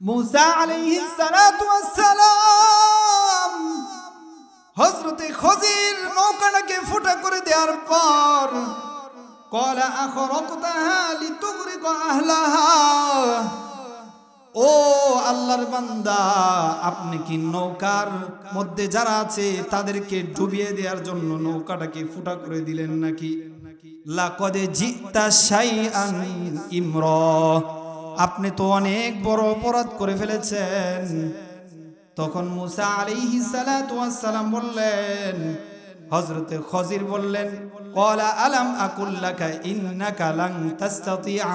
মুসা আলাইহি সালাম হজরতে খজির নৌকাটাকে ফুটা করে দেওয়ার পর কলা আখরকতাহা লিতুগরিক আহলাহা। ও আল্লাহর বান্দা, আপনি কি নৌকার মধ্যে যারা আছে তাদেরকে ডুবিয়ে দেওয়ার জন্য নৌকাটাকে ফুটা করে দিলেন নাকি? লাকদে জিতা শাইআন ইমরা। আপনি তো অনেক বড় অপরাধ করে ফেলেছেন। তখন মুসা আলাইহিস সালাম বললেন, হযরতে খজির বললেন, ক্বালা আলাম আকুল্লাকা ইন্নাকা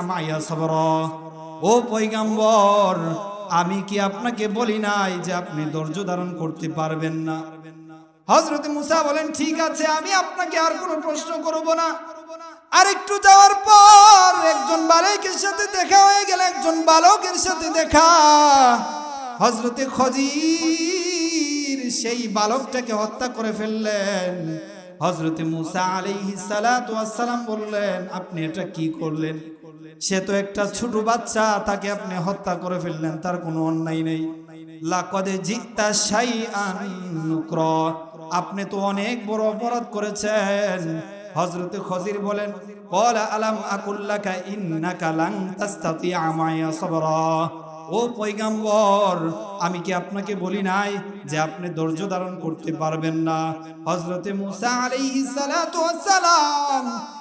মাইয়া সাবরা? ও পয়গাম্বর, আমি কি আপনাকে বলি নাই যে আপনি ধৈর্য ধারণ করতে পারবেন না? হযরত মুসা বলেন, ঠিক আছে, আমি আপনাকে আর কোনো প্রশ্ন করব না। আর একটু যাওয়ার পর একজন বালকের সাথে দেখা হয়ে গেল, একজন বালকের সাথে দেখা। হজরতে খজির সেই বালকটাকে হত্যা করে ফেললেন। হজরতে মুসা ওয়াস সালাম বললেন, আপনি এটা কি করলেন? সে তো একটা ছোট বাচ্চা, তাকে আপনি হত্যা করে ফেললেন, তার কোনো অন্যায় নেই। লাকদে জিতা নুক্র। আপনি তো অনেক বড় অপরাধ করেছেন। হযরতে খজির বলেন আলাম ও পৈগাম্বর আমি কি আপনাকে বলি নাই যে আপনি ধৈর্য ধারণ করতে পারবেন না? হজরতে মুসা আলাইহিস সালাম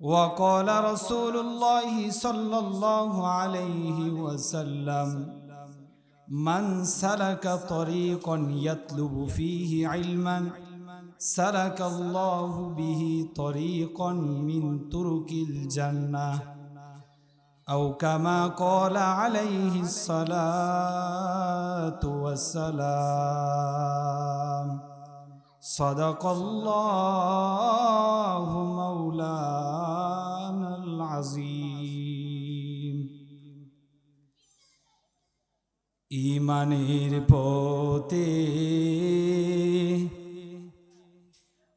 وقال رسول الله صلى الله عليه وسلم من سلك طريقا يطلب فيه علما سلك الله به طريقا من طرق الجنة أو كما قال عليه الصلاة والسلام صدق الله مولانا العظيم ইমানের পথে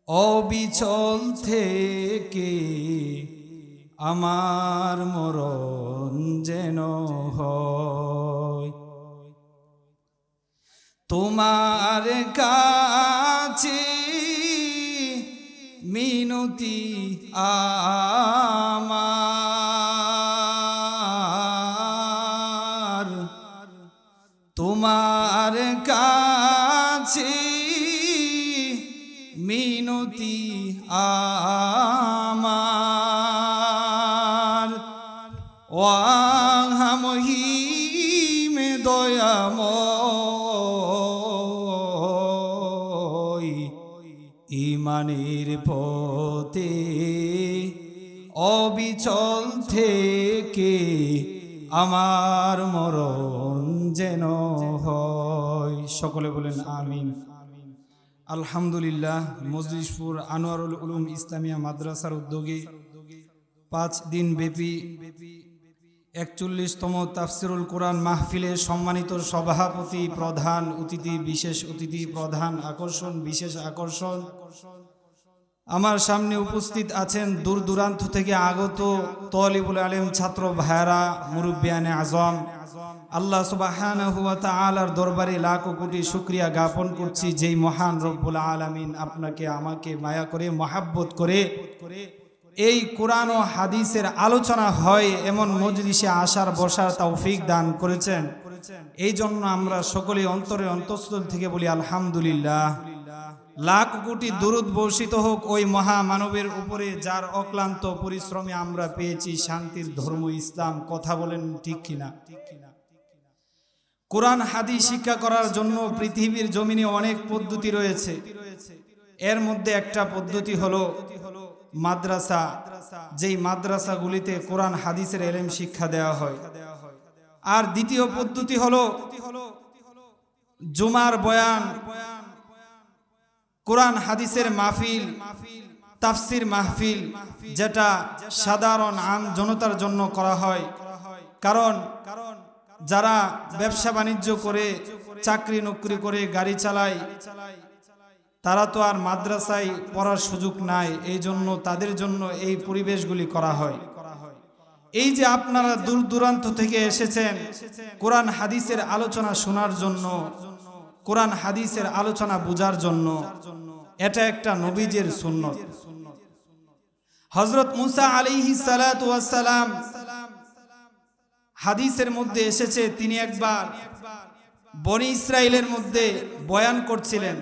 অবিচল থেকে আমার মরণ যেন হয় তোমার কাছে মিনতি আমার ইমানের পথে অবিচল থেকে আমার মরণ যেন হয়। সকলে বলেন আমিন। আলহামদুলিল্লাহ, মজলিশপুর আনোয়ারুল উলুম ইসলামিয়া মাদ্রাসার উদ্যোগে পাঁচ দিন ব্যাপী একচল্লিশতম তাফসিরুল কোরআন মাহফিলের সম্মানিত সভাপতি, প্রধান অতিথি, বিশেষ অতিথি, প্রধান আকর্ষণ, বিশেষ আকর্ষণ। আমার সামনে উপস্থিত আছেন দূর দূরান্ত থেকে আগত তলিবুল আলেম ছাত্র ভাইরা মুরব্বিয়ানে আজম। আল্লাহ সুবাহানাহু ওয়া তাআলার দরবারে লাখ কোটি শুক্রিয়া জ্ঞাপন করছি যেই মহান রব্বুল আলামিন আপনাকে, আমাকে মায়া করে, মহাব্বত করে এই কোরআন ও হাদিসের আলোচনা হয় এমন মজলিসে আসার বসার তৌফিক দান করেছেন। এই জন্য আমরা সকলে অন্তরে অন্তঃস্থল থেকে বলি আলহামদুলিল্লাহ। লাখ কোটি দূরত বর্ষিত হোক ওই মহামানবের উপরে যার অক্লান্ত পরিশ্রমে আমরা পেয়েছি শান্তির ধর্ম ইসলাম, কথা বলেন ঠিক কিনা? কোরআন, হাদিস শিক্ষা করার জন্য পৃথিবীর জমিনে অনেক পদ্ধতি রয়েছে। এর মধ্যে একটা পদ্ধতি হলো মাদ্রাসা, যেই মাদ্রাসাগুলিতে কোরআন, হাদিসের এলেম শিক্ষা দেওয়া হয়। আর দ্বিতীয় পদ্ধতি হলো জুমার বয়ান, কোরআন, হাদিসের মাহফিল, তাফসির মাহফিল, যেটা সাধারণ আম জনতার জন্য করা হয়। কারণ যারা ব্যবসা বাণিজ্য করে চাকরি নকরি করে, গাড়ি চালায় তারা তো আর মাদ্রাসায় পড়ার সুযোগ নাই, এই জন্য তাদের জন্য এই পরিবেশগুলি করা হয়। এই যে আপনারা দূর দূরান্ত থেকে এসেছেন, কোরআন হাদিসের আলোচনা শোনার জন্য, কোরআন হাদিসের আলোচনা বোঝার জন্য, এটা একটা নবীজের সুন্নত। হজরত মুসা আলিহি সালাম হাদিসের মধ্যে এসেছে, তিনি একবার বনি ইসরায়েলের মধ্যে বয়ান করছিলেন।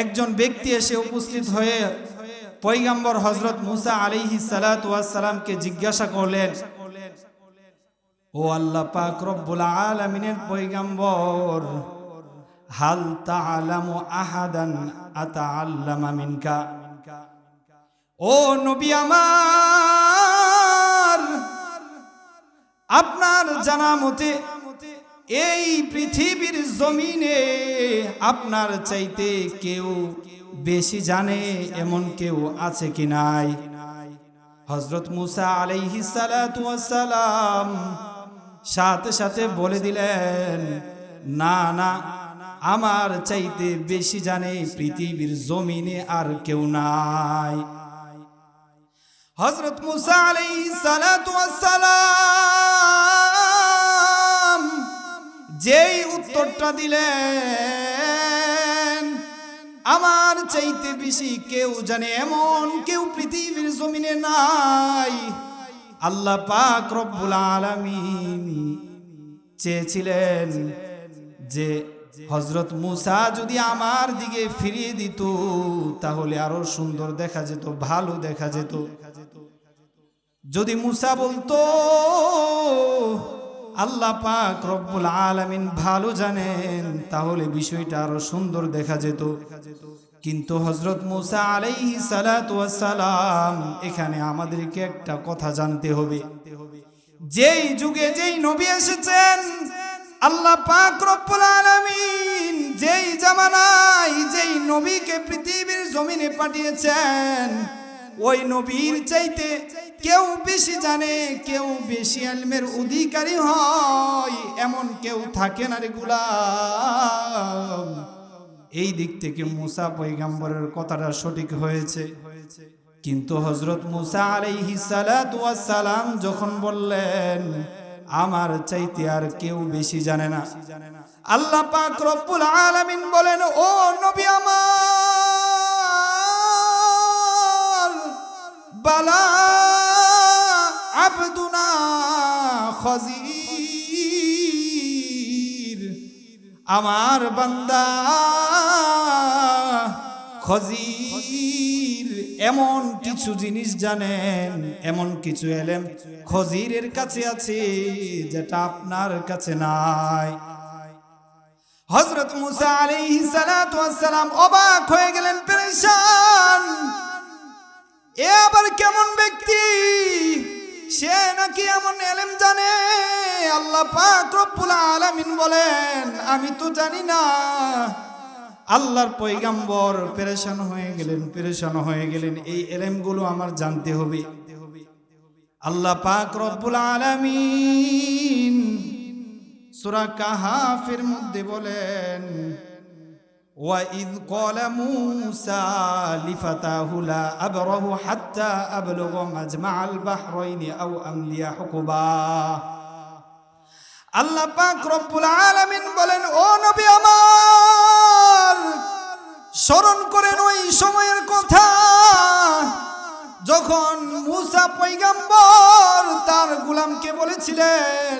একজন ব্যক্তি এসে উপস্থিত হয়ে পৈগম্বর হজরত মুসা আলিহি সালাতামকে জিজ্ঞাসা করলেন, ও আল্লাহ পাক রব্বুল আলামিনের পৈগম্বর হাল তাআলামু আহাদান আতাআল্লামা মিনকা? ও নবী আমার, আপনার জানা মতে এই পৃথিবীর জমিনে আপনার চাইতে কেউ বেশি জানে এমন কেউ আছে কি নাই? হজরত মুসা আলাইহি সালাম সাথে সাথে বলে দিলেন, না না, আমার চাইতে বেশি জানে পৃথিবীর জমিনে আর কেউ নাই। হজরত মুসা আলাইহি সালাম যেই উত্তরটা দিলেন, আমার চাইতে বেশি কেউ জানে, এমন কেউ পৃথিবীর জমিনে নাই। আল্লাহ পাক রব্বুল আলামিন চেয়েছিলেন যে হজরত মুসা যদি আমার দিকে ফিরিয়ে দিত, তাহলে আরও সুন্দর দেখা যেত, ভালো দেখা যেত। যদি মুসা বলতো আল্লাহ পাক রব্বুল আলামিন ভালো জানেন, তাহলে বিষয়টা আরও সুন্দর দেখা যেত। কিন্তু হজরত মুসা আলাইহি সালাম এখানে আমাদেরকে একটা কথা জানতে হবে। যেই যুগে যেই নবী এসেছেন, আল্লাহ পাক রব্বুল আলামিন যেই জামানায়, যেই নবীকে পৃথিবীর জমিনে পাঠিয়েছেন ওই নবীর চাইতে কেউ বেশি জানে, কেউ বেশি আলমের অধিকারী হয়, এমন কেউ থাকে না রে গুলাম। এই দিক থেকে মুসা পৈগাম্বরের কথাটা সঠিক হয়েছে। কিন্তু হজরত মুসা আলাইহি সালাম যখন বললেন, আমার চাইতে আর কেউ বেশি জানে না। আল্লাহ পাক রব্বুল আলামিন বলেন, ও নবী আমার! বালা খজির। আমার বান্দা খজির, এমন কিছু জিনিস জানেন, এমন কিছু এলেম খজিরের কাছে আছে যেটা আপনার কাছে নাই। হজরত মুসা আলাইহি সালাতু ওয়াসসালাম অবাক হয়ে গেলেন, পেরেশান। নাকি এমন এলেম জানে? আল্লাহ পাক আলামিন বলেন, আমি তো জানি না। আল্লাহর পয়গাম্বর পেরেশান হয়ে গেলেন, পেরেশান হয়ে গেলেন। এই এলেমগুলো আমার জানতে হবে। আল্লাহ পাক রব্বুল আলামিন সূরা কাহাফের মধ্যে বলেন وإذ قال موسى لفتاه لا أبره حتى أبلغ مجمع البحرين أو أملي حقبا আল্লাহ পাক রব্বুল আলামিন বলেন ও নবী আমার স্মরণ করেন ওই সময়ের কথা যখন মুসা পৈগম্বর তার গুলামকে বলেছিলেন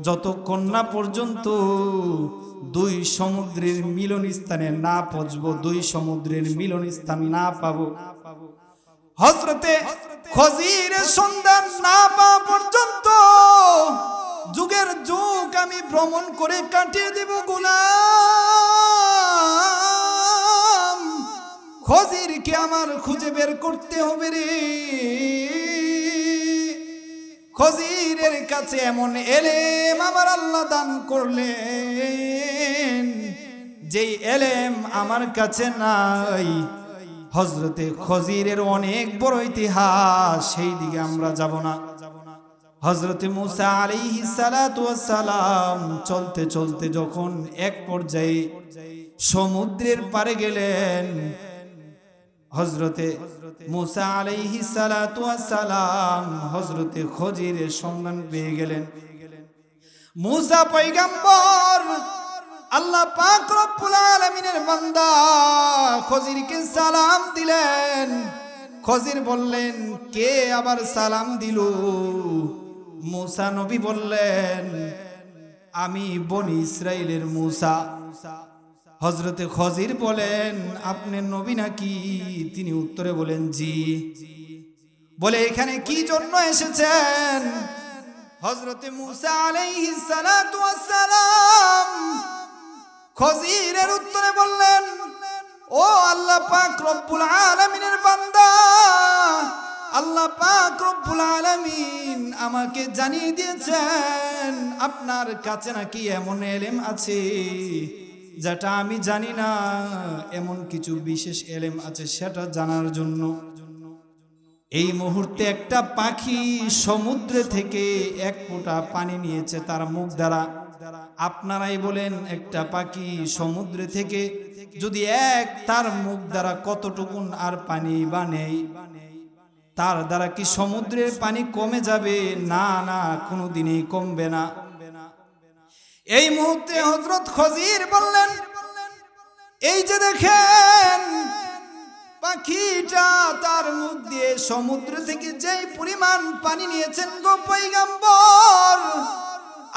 যতক্ষণ না পর্যন্ত দুই সমুদ্রের মিলন স্থানে না পৌঁছবো, দুই সমুদ্রের মিলন স্থান না পাবো। হজরতে খজিরের সন্ধান না পাওয়া পর্যন্ত যুগের যুগ আমি ভ্রমণ করে কাটিয়ে দেব গুলাম। খজিরকে আমার খুঁজে বের করতে হবে রে। খজিরের কাছে এমন এলেম আমার আল্লাহ দান করলেন। যেই এলেম আমার কাছে নাই। হজরতে খজিরের অনেক বড় ইতিহাস, সেই দিকে আমরা যাব না। হজরতে মুসা আলাইহি সালাম চলতে চলতে যখন এক পর্যায়ে সমুদ্রের পারে গেলেন হজরতে মুসা আলাইহি সালাম হজরতে খজিরের সন্ধান পেয়ে গেলেন। মুসা পয়গাম্বর, আল্লাহ পাক রব্বুল আলামিনের বান্দা খজিরকে সালাম দিলেন। খজির বললেন, কে আবার সালাম দিল? মুসা নবী বললেন, আমি বনি ইসরায়েলের মুসা। হজরতে খজির বলেন আপনি নবী নাকি? তিনি উত্তরে বলেন, জি। বলে, এখানে কি জন্য এসেছেন? হজরতে মুসা আলাইহি সালাম খজিরের উত্তরে বললেন, ও আল্লাহ পাক রব্বুল আলামিনের বান্দা, আল্লাহ পাক রব্বুল আলামিন আমাকে জানিয়ে দিয়েছেন, আপনার কাছে নাকি এমন এলেম আছে? যেটা আমি জানি না, এমন কিছু বিশেষ এলেম আছে সেটা জানার জন্য। এই মুহূর্তে একটা পাখি সমুদ্রে থেকে এক ফোঁটা পানি নিয়েছে তার মুখ দ্বারা। আপনারাই বলেন, একটা পাখি সমুদ্রে থেকে যদি এক, তার মুখ দ্বারা কতটুকুন আর পানি বা নেই? তার দ্বারা কি সমুদ্রের পানি কমে যাবে? না না, কোনোদিনই কমবে না। এই মুহূর্তে হজরত খজির বললেন, এই যে দেখেন, পাখিটা তার মুখ দিয়ে সমুদ্র থেকে যেই পরিমাণ পানি নিয়েছেন গো পৈগম্বর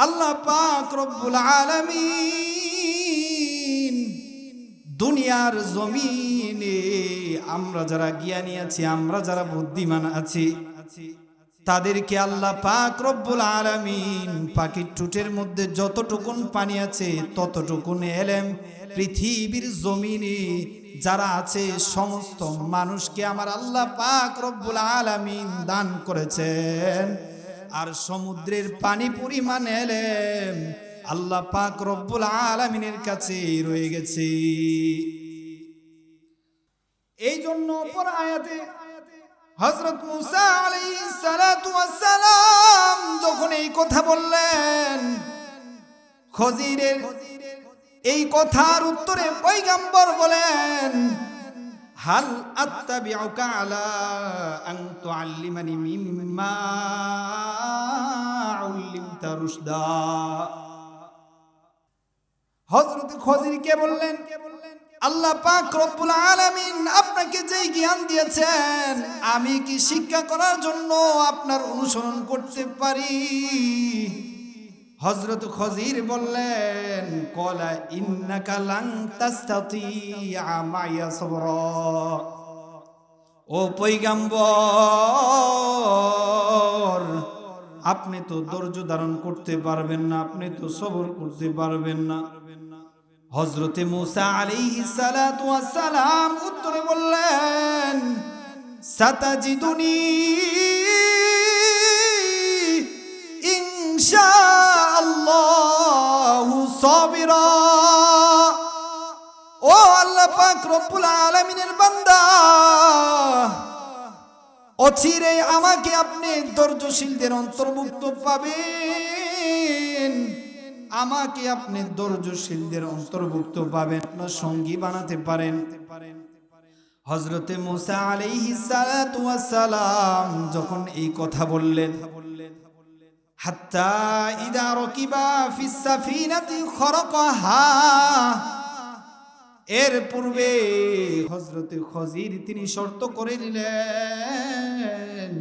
আল্লাহ পাক রব্বুল আলামিন দুনিয়ার জমিনে আমরা যারা জ্ঞানী আছি, আমরা যারা বুদ্ধিমান আছি তাদেরকে আল্লাহ পাক রব্বুল আলামিন পাখির টুটের মধ্যে যতটুকুন পানি আছে, ততটুকুন এলেম। পৃথিবীর জমিনে যারা আছে, সমস্ত মানুষকে আমার আল্লাহ পাক রব্বুল আলামিন দান করেছেন। আর সমুদ্রের পানি পরিমাণ এলেম আল্লাহ পাক রব্বুল আলামিনের কাছে রয়ে গেছে। এই জন্য অপর আয়াতে হজরত মুসা ওয়াস সালাম যখন এই কথা বললেন, খজিরের এই কথার উত্তরে পয়গাম্বর বলেন, হাল আত্তাবিউকা আলা আন তুআল্লিমানি মিম্মা উল্লিমতা রুশদা। হযরত খজিরকে বললেন আল্লাহ পাক রব্বুল আলামিন আপনাকে যেই জ্ঞান দিয়েছেন, আমি কি শিক্ষা করার জন্য আপনার অনুসরণ করতে পারি? হজরত খজির বললেন, কলা ইন্নাকা লাং তাস্তাতিয়া মাইয়া সবরা। ও পৈগাম্বর, আপনি তো ধৈর্য ধারণ করতে পারবেন না, আপনি তো সবর করতে পারবেন না। হজরতে মুসা ওয়াস সালাম উত্তরে বললেন, সাতাজিদুনি ইনশাআল্লাহু সাবিরা। ও আল্লাহ পাক রব্বুল আলামিনের বান্দা অচিরে আমাকে আপনি ধৈর্যশীলদের অন্তর্ভুক্ত পাবেন। আমাকে আপনি ধৈর্যশীলদের অন্তর্ভুক্ত পাবেন আপনার সঙ্গী বানাতে পারেন। হজরতে মুসা আলাইহি সালাম যখন এই কথা বললেন, হাত্তা ইদা রকিবা ফিস সাফিনাতি খরকাহা। এর পূর্বে হজরতে খজির তিনি শর্ত করে নিলেন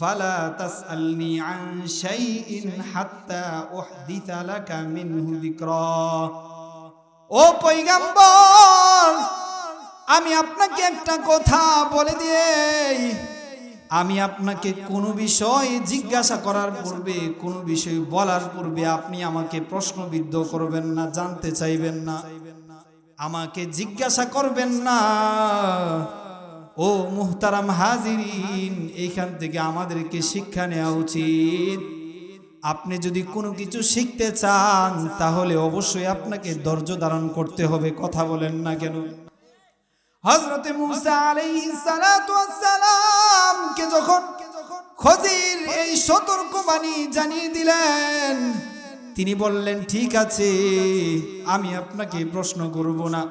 ফালা তাসআলনি আন শাইইন হাত্তা উহদিসা লাকা মিনহু ও পৈগাম্বর আমি আপনাকে একটা কথা বলে দিই। আমি আপনাকে কোনো বিষয় জিজ্ঞাসা করার পূর্বে, কোনো বিষয় বলার পূর্বে আপনি আমাকে প্রশ্নবিদ্ধ করবেন না, জানতে চাইবেন না। আমাকে জিজ্ঞাসা করবেন না। ও মুহতারাম হাজিরিন, এইখান থেকে আমাদেরকে শিক্ষা নেওয়া উচিত। আপনি যদি কোনো কিছু শিখতে চান, তাহলে অবশ্যই আপনাকে ধৈর্য ধারণ করতে হবে, কথা বলেন না কেন? হজরতে মুসা যখন খজির এই সতর্কবাণী জানিয়ে দিলেন, তিনি বললেন, ঠিক আছে, আমি আপনাকে প্রশ্ন করব না।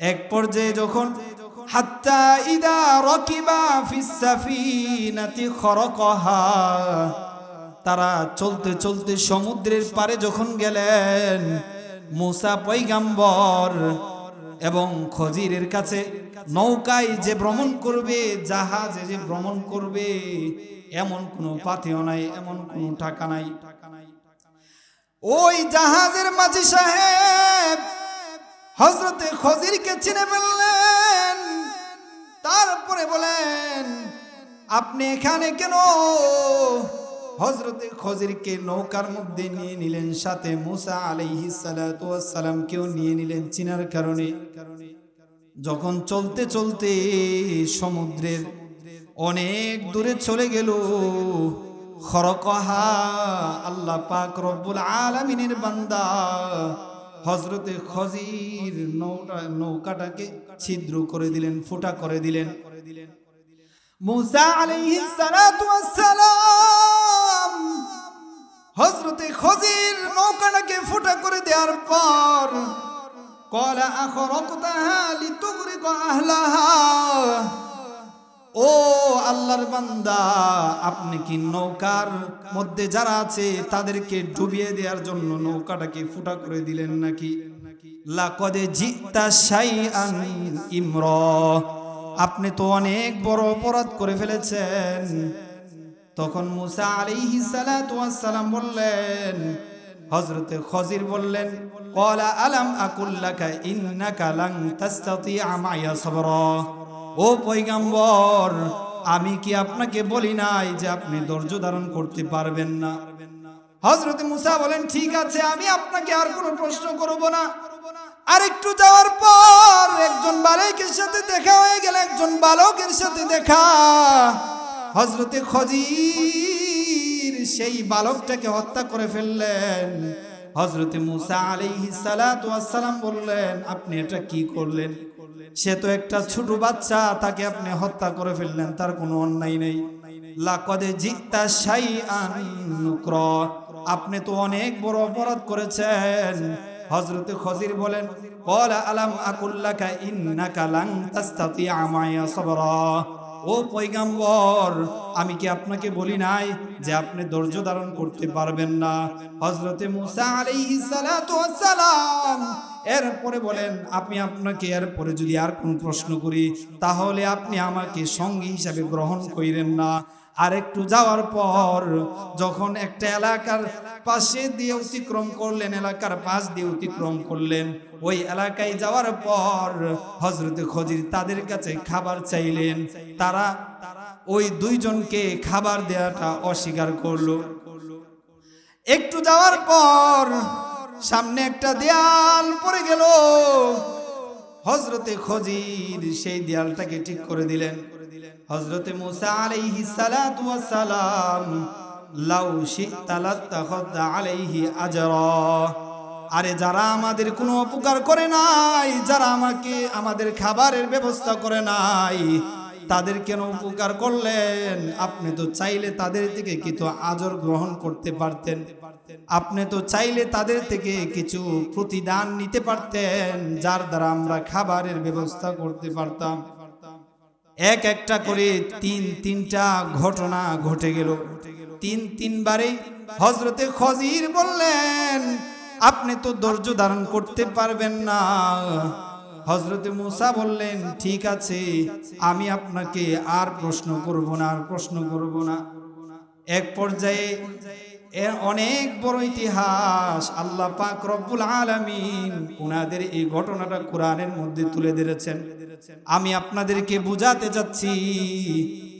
এক পর্যায়ে যখন হাত্তা ইদা রকিবা ফিস সাফিনাতি খরকহা। তারা চলতে চলতে সমুদ্রের পারে যখন গেলেন, মুসা পৈগাম্বর এবং খজিরের কাছে নৌকায় যে ভ্রমণ করবে, জাহাজে যে ভ্রমণ করবে, এমন কোনো পাথেও নাই, এমন কোনো টাকা নাই। ওই জাহাজের মাঝি সাহেব হজরতে খজিরকে চিনে ফেললেন। তারপরে বলেন, আপনি এখানে কেন? হজরতে খজিরকে নৌকার মধ্যে নিয়ে নিলেন, সাথে মুসা আলাইহি সালামকেও নিয়ে নিলেন চিনার কারণে। যখন চলতে চলতে সমুদ্রের অনেক দূরে চলে গেল, খরকহা, আল্লাহ পাক রব্বুল আলামিনের বান্দা হজরতে খজির নৌটা, নৌকাটাকে ছিদ্র করে দিলেন, ফোঁটা করে দিলেন। মুসা আলাইহিস সালাতু সালাম হযরতে খজির নৌকাটাকে ফুটা করে দেওয়ার পর কলা আখরাকতাহা লিতুগরিক আহলাহা ও আল্লাহর বান্দা, আপনি কি নৌকার মধ্যে যারা আছে তাদেরকে ডুবিয়ে দেওয়ার জন্য নৌকাটাকে ফুটা করে দিলেন নাকি? লাকদে জিতা শাইআন ইমর। আপনি তো অনেক বড় অপরাধ করে ফেলেছেন। তখন মুসা ওয়াস সালাম বললেন, হযরতে খজির বললেন, ক্বালা আলাম আকুল্লাকা ইন্নাকা লান তাস্তাতিআ মাইয়া সাবরা? ও পয়গাম্বর, আমি কি আপনাকে বলি নাই যে আপনি ধৈর্য ধারণ করতে পারবেন না? হযরতে মুসা বলেন, ঠিক আছে, আমি আপনাকে আর কোনো প্রশ্ন করব না। আর একটু যাওয়ার পর একজন বালকের সাথে দেখা হয়ে গেল, একজন বালকের সাথে দেখা। হজরতে খজির সেই বালকটাকে হত্যা করে ফেললেন। হজরতে মুসা ওয়াস সালাম বললেন, আপনি এটা কি করলেন? সে তো একটা ছোট বাচ্চা, তাকে আপনি হত্যা করে ফেললেন, তার কোনো অন্যায় নেই। আপনি তো অনেক বড় অপরাধ করেছেন। হজরতে খজির বলেন ক্বালা আলাম আকুল্লাকা ইন্নাকা লাং তাস্তাতি আমায়া সাবরা। ও পৈগাম্বর আমি কি আপনাকে বলি নাই যে আপনি ধৈর্য ধারণ করতে পারবেন না? হজরতে মুসা আলাইহিস সালাতু ওয়াস সালাম এরপরে বলেন, আপনি আপনাকে এরপরে যদি আর কোন প্রশ্ন করি, তাহলে আপনি আমাকে সঙ্গী হিসাবে গ্রহণ করিলেন না। আর একটু যাওয়ার পর যখন একটা এলাকার পাশে দিয়ে অতিক্রম করলেন, এলাকার পাশ দিয়ে অতিক্রম করলেন, ওই এলাকায় যাওয়ার পর হজরতে খজির তাদের কাছে খাবার চাইলেন। তারা ওই দুইজনকে খাবার দেওয়াটা অস্বীকার করল। একটু যাওয়ার পর সামনে একটা দেয়াল পড়ে গেল। হজরতে খজির সেই দেয়ালটাকে ঠিক করে দিলেন। হজরতে মুসা আলাইহি সালাতু সালাম লাউ শি'তা লাত্তাখাযা আলাইহি আজরা। আরে যারা আমাদের কোনো উপকার করে নাই, যারা আমাকে, আমাদের খাবারের ব্যবস্থা করে নাই, তাদের কেন উপকার করলেন? আপনি তো চাইলে তাদের থেকে কিছু আজর গ্রহণ করতে পারতেন। আপনি তো চাইলে তাদের থেকে কিছু প্রতিদান নিতে পারতেন, যার দ্বারা আমরা খাবারের ব্যবস্থা করতে পারতাম। এক একটা করে তিন, তিনটা ঘটনা ঘটে গেল। তিন, তিনবারে হজরতে খজির বললেন, আপনি তো ধৈর্য ধারণ করতে পারবেন না। হজরতে মুসা বললেন, ঠিক আছে, আমি আপনাকে আর প্রশ্ন করব না, আর প্রশ্ন করব না। এক পর্যায়ে এর অনেক বড় ইতিহাস আল্লাহ পাক রব্বুল আলামিন ওনাদের এই ঘটনাটা কোরআনের মধ্যে তুলে ধরেছেন। আমি আপনাদেরকে বুঝাতে যাচ্ছি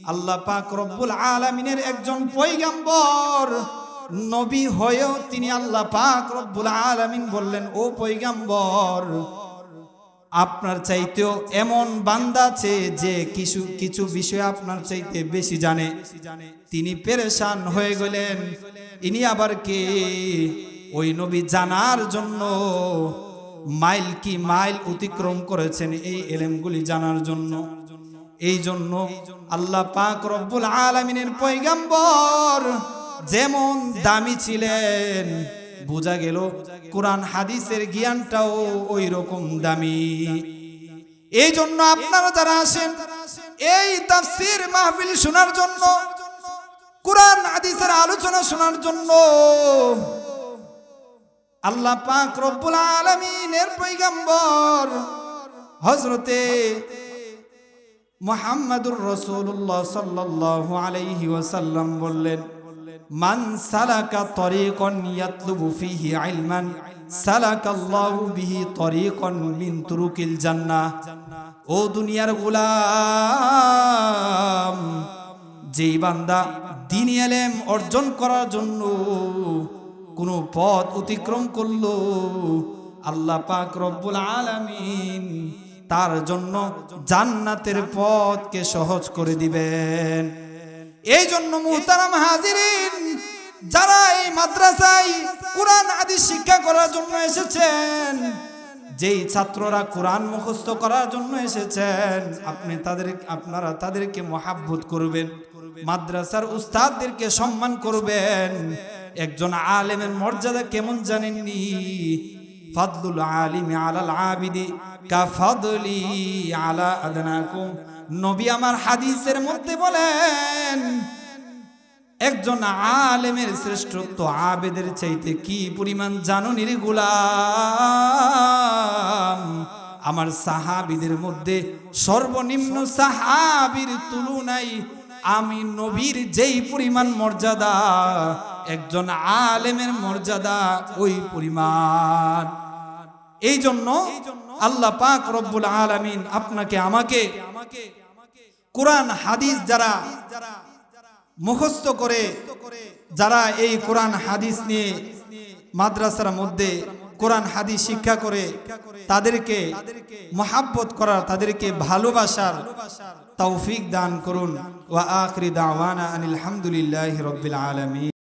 আল্লাহ পাক রব্বুল আলামিনের একজন পয়গাম্বর নবী হয়েও তিনি আল্লাহ পাক রব্বুল আলামিন বললেন, ও পয়গাম্বর আপনার চাইতেও এমন বান্দা আছে যে কিছু কিছু বিষয় আপনার চাইতে বেশি জানে। তিনি পেরেশান হয়ে গেলেন। ইনি আবার কে? ওই নবী জানার জন্য মাইল কি মাইল অতিক্রম করেছেন এই এলেমগুলি জানার জন্য। এই জন্য আল্লাহ পাক রব্বুল আলামিনের পয়গাম্বর যেমন দামি ছিলেন বোঝা গেল, কোরআন হাদিসের জ্ঞানটাও ওই রকম দামি। এই জন্য আপনারা যারা আসেন এই তাফসীর মাহফিল শোনার জন্য, কোরআন হাদিসের আলোচনা শোনার জন্য আল্লাহ পাক রব্বুল আলামিনের পয়গাম্বর হযরতে মুহাম্মাদুর রাসূলুল্লাহ সাল্লাল্লাহু আলাইহি ওয়াসাল্লাম বললেন মান সালাকা তরিকান ইয়াতলুবু ফিহি ইলমান, সালাকাল্লাহু বিহি তরিকান মিন তুরুকিল জান্নাহ। ও দুনিয়ার গোলাম, যেই বান্দা দিনী এলেম অর্জন করার জন্য কোনো পথ অতিক্রম করল, আল্লাহ পাক রব্বুল আলামিন তার জন্য জান্নাতের পথকে সহজ করে দিবেন। এই জন্য মুহতারাম হাজিরিন যারা এই মাদ্রাসায় কোরআন আদি শিক্ষা করার জন্য এসেছেন, যেই ছাত্ররা কোরআন মুখস্থ করার জন্য এসেছেন, আপনি তাদের, আপনারা তাদেরকে মহাব্বত করবেন, মাদ্রাসার উস্তাদদেরকে সম্মান করবেন। একজন আলেমের মর্যাদা কেমন জানেননি? ফাদলুল আলিমি আলাল আবিদি কা ফাদলি আলা আদনাকুম। নবী আমার হাদিসের মধ্যে বলেন একজন আলেমের শ্রেষ্ঠত্ব আবেদের চাইতে কি পরিমাণ জানো গোলাম আমার সাহাবিদের মধ্যে সর্বনিম্ন সাহাবির তুলনায় আমি নবীর যেই পরিমাণ মর্যাদা একজন আলেমের মর্যাদা ওই পরিমাণ এই জন্য আল্লাহ পাক রব্বুল আলামিন আপনাকে আমাকে কোরআন হাদিস যারা মুখস্থ করে যারা এই কোরআন, হাদিস নিয়ে মাদ্রাসার মধ্যে কোরআন, হাদিস শিক্ষা করে, তাদেরকে মহাব্বত করার, তাদেরকে ভালোবাসার তৌফিক দান করুন। ওয়া আখরি দাওয়ানা আনিল হামদুলিল্লাহি রাব্বিল আলামিন।